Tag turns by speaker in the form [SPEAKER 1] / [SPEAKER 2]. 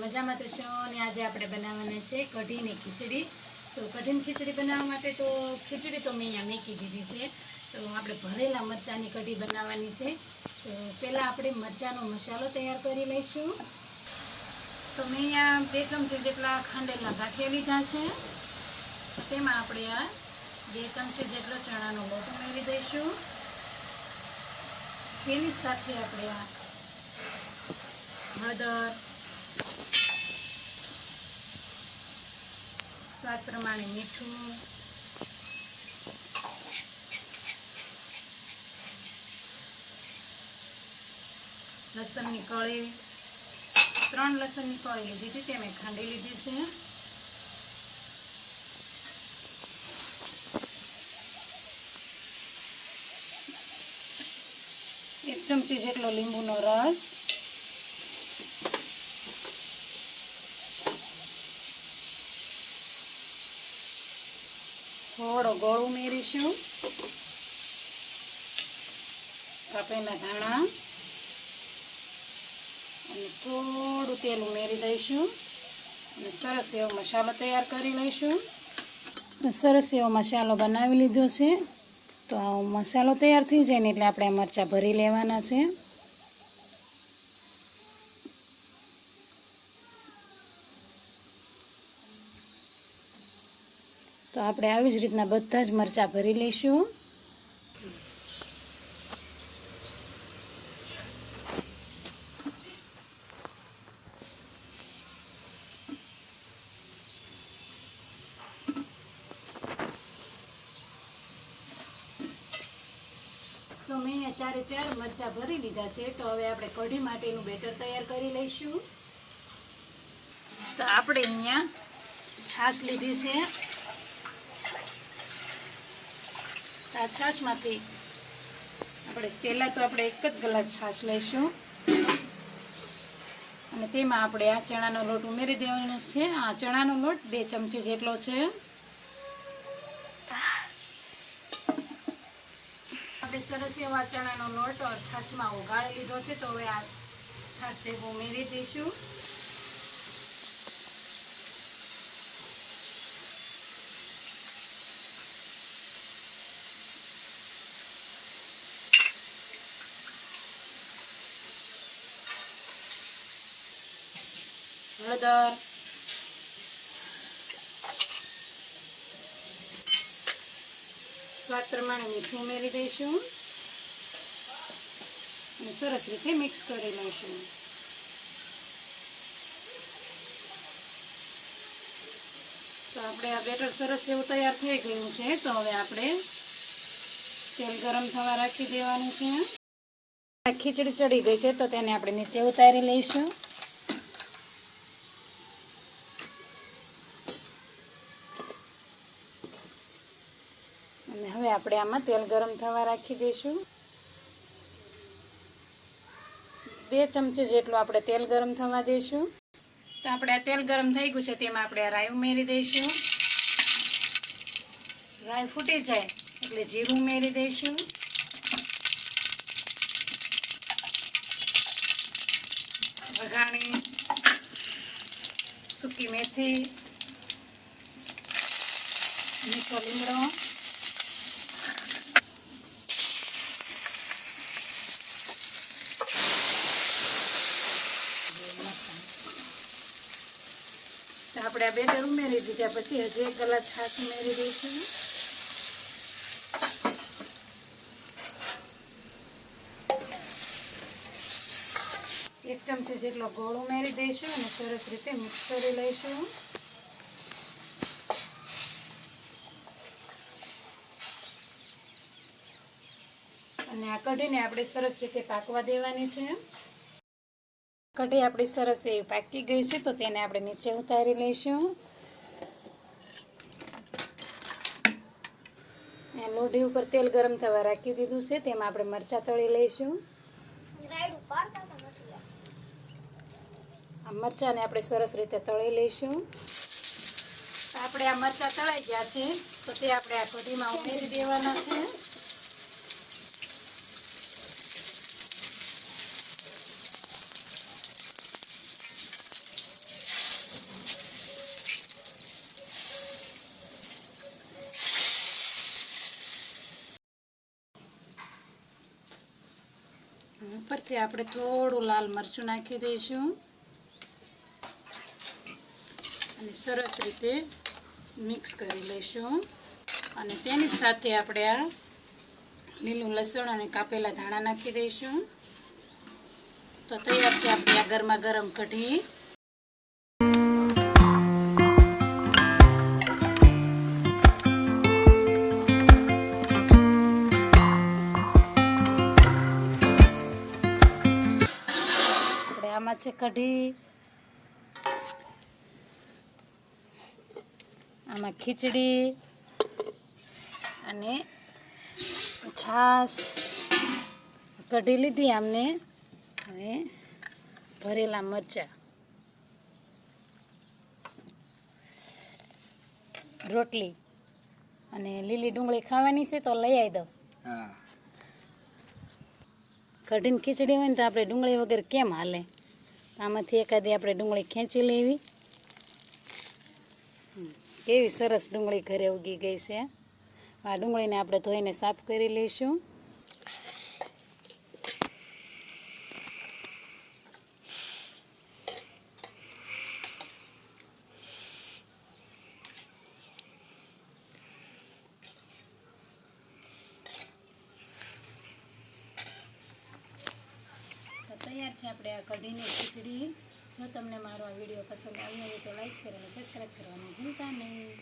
[SPEAKER 1] છો? અને આજે આપણે બનાવવાના છે કઢીને ખીચડી. તો કઢીની ખીચડી બનાવવા માટે તો ખીચડી તો મેં અહીંયા મેકી દીધી છે. તો આપણે ભરેલા મરચાંની કઢી બનાવવાની છે. તો પહેલાં આપણે મરચાંનો મસાલો તૈયાર કરી લઈશું. તો મેં અહીંયા બે ચમચી જેટલા ખાંડેલા ગાંઠિયા લીધા છે. તેમાં આપણે આ બે ચમચી જેટલો ચણાનો લોટ ઉમેરી દઈશું. તેની સાથે આપણે આ હળદર સ્વાદ પ્રમાણે મીઠું. લસણની કળી. ત્રણ લસણની કળી લીધી હતી, તે મેં ખાંડી લીધી છે. એક ચમચી જેટલો લીંબુનો રસ. થોડો ગોળ ઉમેરીશું કાપેલા ધાણા. અને થોડું તેલ ઉમેરી દઈશું. અને સરસ એવો મસાલો તૈયાર કરી લઈશું. સરસ એવો મસાલો બનાવી લીધો છે. તો આ મસાલો તૈયાર થઈ જાય ને એટલે આપણે મરચાં ભરી લેવાના છે. તો આપણે આવી જ રીતના બધા જ મરચાં ભરી લઈશું. તો મેં અહીંયા ચારે ચાર મરચાં ભરી લીધા છે, તો હવે આપણે કઢી માટેનું બેટર તૈયાર કરી લઈશું. તો આપણે અહીંયા છાશ લીધી છે. આ છાશમાંથી આપણે પહેલાં તો આપણે એક જ ગ્લાસ છાશ લઈશું. અને તેમાં આપણે આ ચણાનો લોટ ઉમેરી દેવાનો છે. આ ચણાનો લોટ બે ચમચી જેટલો છે. આપણે સરસ એવા ચણાનો લોટ છાશમાં ઉગાડી લીધો છે. તો હવે આ છાશ ભેગો ઉમેરી દઈશું. હળદર સ્વાદ પ્રમાણે મીઠું ઉમેરી દઈશું. અને સરસ રીતે મિક્સ કરી લઈશું. તો આપણે આ બેટર સરસ એવું તૈયાર થઈ ગયું છે, તો હવે આપણે તેલ ગરમ થવા રાખી દેવાનું છે. ખીચડી ચડી ગઈ છે, તો તેને આપણે નીચે ઉતારી લઈશું. હવે આપણે આમાં તેલ ગરમ થવા રાખી દઈશું. બે ચમચી જેટલું આપણે તેલ ગરમ થવા દઈશું. તો આપણે આ તેલ ગરમ થઈ ગયું છે તેમાં આપણે રાઈ ઉમેરી દઈશું. રાઈ ફૂટી જાય એટલે જીરું ઉમેરી દઈશું. વઘાણી સૂકી મેથી, મીઠો લીમડો તો આપણે આ બેટર ઉમેરી દીધા પછી હજી એક કલાક છાશ ઉમેરી દઈશું. એક ચમચી જેટલો ગોળ ઉમેરી દઈશું અને સરસ રીતે મિક્સ કરી લઈશું. અને આ કઢીને આપણે સરસ રીતે પાકવા દેવાની છે. કઢી આપણી સરસ એવી પાકી ગઈ છે, તો તેને આપણે નીચે ઉતારી લઈશું. લોઢી ઉપર તેલ ગરમ થવા રાખી દીધું છે, તેમાં આપણે મરચાં તળી લઈશું. આ મરચાંને આપણે સરસ રીતે તળી લઈશું. આપણે આ મરચાં તળાઈ ગયા છે, તો તે આપણે આ કઢીમાં ઉમેરી દેવાના છે. ઉપરથી આપણે થોડું લાલ મરચું નાખી દઈશું. અને સરસ રીતે મિક્સ કરી લઈશું. અને તેની સાથે આપણે આ લીલું લસણ અને કાપેલા ધાણા નાખી દઈશું. તો તૈયાર છે આપણી આ ગરમા ગરમ કઢી. છે કઢી. આમાં ખીચડી અને છાશ. કઢી લીધી આમને અને ભરેલા મરચાં. રોટલી અને લીલી ડુંગળી ખાવાની છે તો લઈ આવી દઉં.
[SPEAKER 2] હા.
[SPEAKER 1] કઢીને ખીચડી હોય ને તો આપણે ડુંગળી વગર કેમ હાલે? આમાંથી એકાદી આપણે ડુંગળી ખેંચી લેવી. કેવી સરસ ડુંગળી ઘરે ઉગી ગઈ છે. આ ડુંગળીને આપણે ધોઈને સાફ કરી લઈશું. છે આપણે આ કઢીની ખીચડી. જો તમને મારો આ વીડિયો પસંદ આવ્યો હોય તો લાઈક શેર અને સબસ્ક્રાઈબ કરવાનું ભૂલતા નહીં.